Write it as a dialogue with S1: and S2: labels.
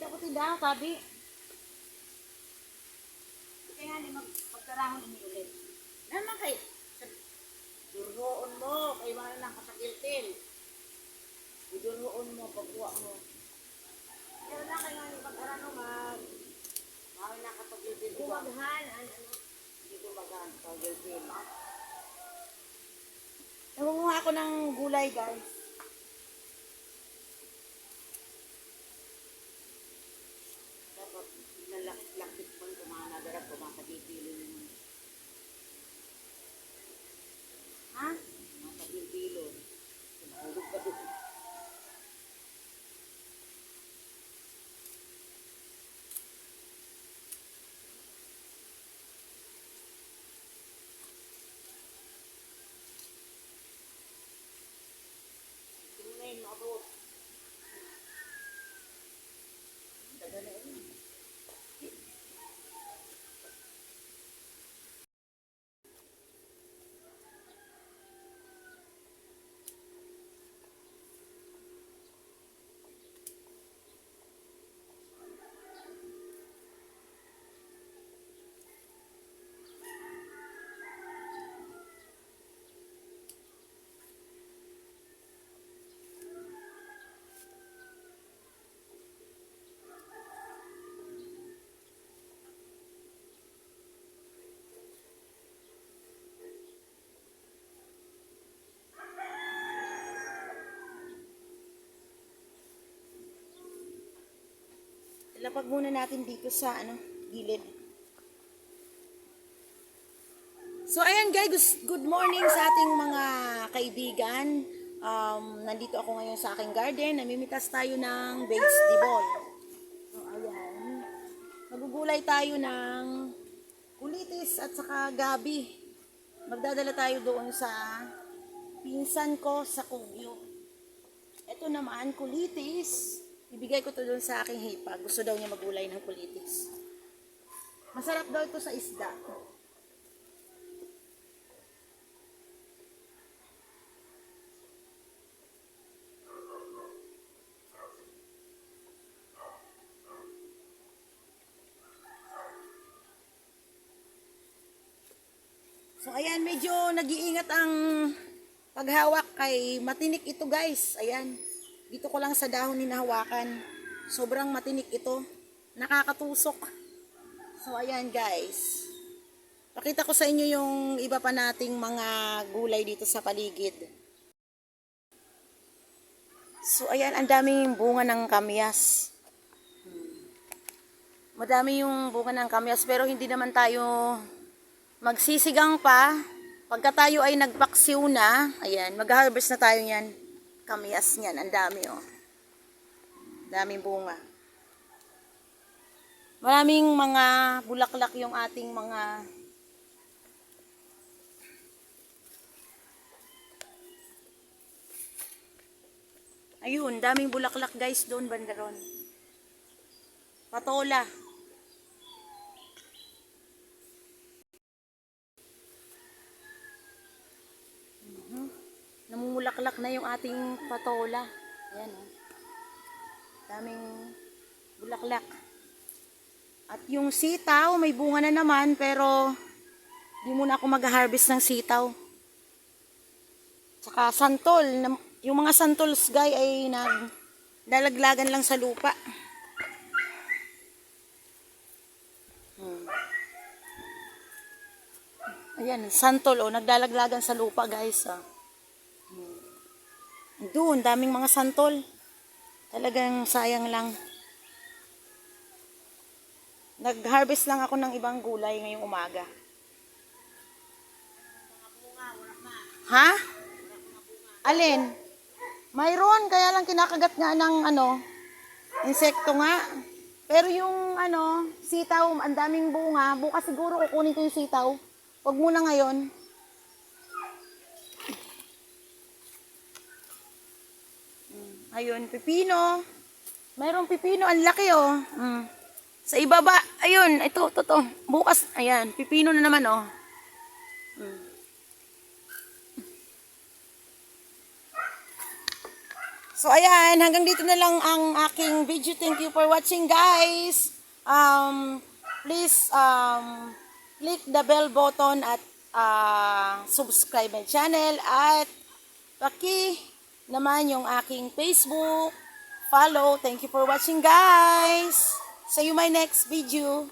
S1: daw, sabi. Kaya nga, mag pagkarahon ini ulit. Naman kay, duroon mo, kay wala nang kasakiltil. Duroon mo, pagkuha mo. Kaya na kaya nga, pag-arano, mag, wala nang kasakiltil. Gumaghan, ano, hindi gumaghan, kasakiltil. Nangunguha ako ng gulay, guys. Dapat lalakit mo yung mga nagarap ko, mga kadipili mo. Ha? Lapag muna natin dito sa ano, gilid. So ayan guys, good morning sa ating mga kaibigan. Um, nandito ako ngayon sa aking garden. Namimitas tayo ng vegetable. So ayan. Magugulay tayo ng kulitis at saka gabi. Magdadala tayo doon sa pinsan ko sa Kugyo. Ito naman, kulitis. Ibigay ko to doon sa aking hipa. Gusto daw niya magulay ng kulitis. Masarap daw ito sa isda. So ayan, medyo nag-iingat ang paghawak kay matinik ito guys. Ayan, dito ko lang sa dahon hinahawakan. Sobrang matinik ito. Nakakatusok. So ayan guys. Pakita ko sa inyo yung iba pa nating mga gulay dito sa paligid. So ayan, ang daming bunga ng kamyas. Madami yung bunga ng kamyas pero hindi naman tayo magsisigang pa. Pagka tayo ay nagpaksiw na, ayan, mag-harvest na tayo yan. Kamyas niyan, ang dami oh. Daming bunga. Maraming mga bulaklak yung ating mga Ayun, daming bulaklak guys doon bandaron. Patola. Namumulaklak na yung ating patola. Ayan oh. Daming bulaklak. At yung sitaw, may bunga na naman pero di muna ako mag-harvest ng sitaw. Tsaka santol. Yung mga santols guy ay nag lalaglagan lang sa lupa. Hmm. Ayan, santol oh, naglalaglagan sa lupa guys. Oh. Doon, daming mga santol. Talagang sayang lang. Nag-harvest lang ako ng ibang gulay ngayong umaga. Ha? Alin? Mayroon, kaya lang kinakagat nga ng ano, insekto nga. Pero yung ano, sitaw, ang daming bunga. Bukas siguro kukunin ko yung sitaw. Huwag muna ngayon. Ayun, pipino. Mayroong pipino, ang laki oh. Mm. Sa ibaba, ayun, ito, ito, ito. Bukas, ayan, pipino na naman oh. Mm. So ayan, hanggang dito na lang ang aking video. Thank you for watching guys. Um, please um, click the bell button at uh, subscribe my channel at paki naman yung aking Facebook. Follow. Thank you for watching guys. See you my next video.